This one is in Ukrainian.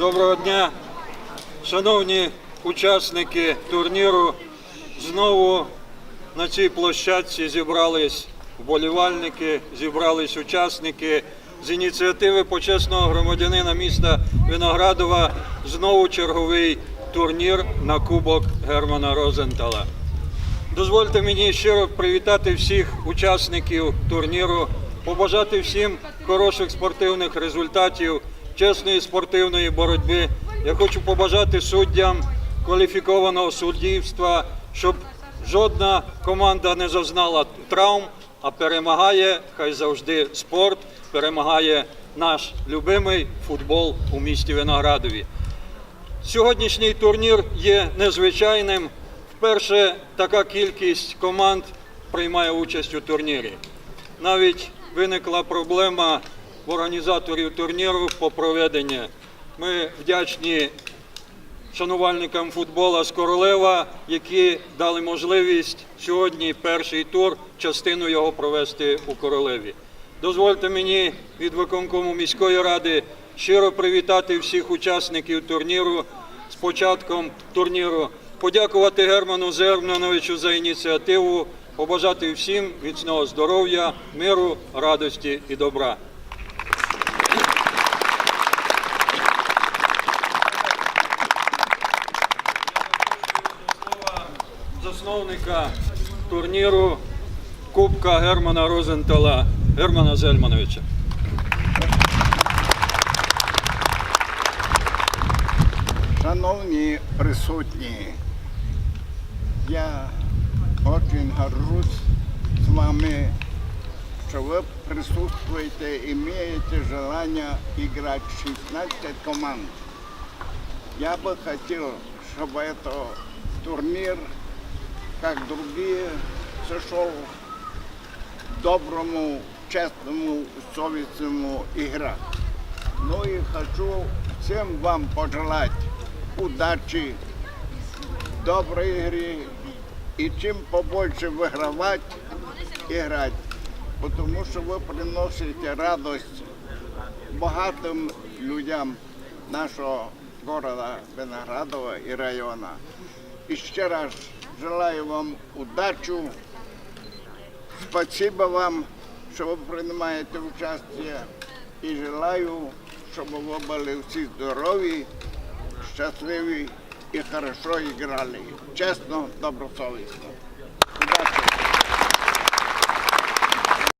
Доброго дня, шановні учасники турніру. Знову на цій площадці зібрались вболівальники, зібрались учасники з ініціативи почесного громадянина міста Виноградова. Знову черговий турнір на Кубок Германа Розентала. Дозвольте мені щиро привітати всіх учасників турніру, побажати всім хороших спортивних результатів, чесної спортивної боротьби. Я хочу побажати суддям кваліфікованого суддівства, щоб жодна команда не зазнала травм, а перемагає хай завжди спорт, перемагає наш любимий футбол у місті Виноградові. Сьогоднішній турнір є незвичайним. Вперше така кількість команд приймає участь у турнірі. Навіть виникла проблема організаторів турніру по проведенню. Ми вдячні шанувальникам футбола з Королева, які дали можливість сьогодні перший тур, частину його провести у Королеві. Дозвольте мені від виконкому міської ради щиро привітати всіх учасників турніру з початком турніру, подякувати Герману Зермановичу за ініціативу, побажати всім міцного здоров'я, миру, радості і добра. засновника турніру Кубка Германа Розентала Германа Зельмановича. Шановні присутні, я очень горжусь с вами, что вы присутствуете, имеете желание играть 16 команд. Я бы хотел, чтобы это турнир, как другие, сошел к доброму, честному, совестному игра. Ну и хочу всем вам пожелать удачи, доброй игры и чем побольше выигрывать, играть. Потому что вы приносите радость богатым людям нашего города Виноградова и района. И еще раз желаю вам удачу. Спасибо вам, що ви приймаєте участие. І желаю, щоб ви були всі здорові, щасливі і хорошо грали. Чесно, добросовісно.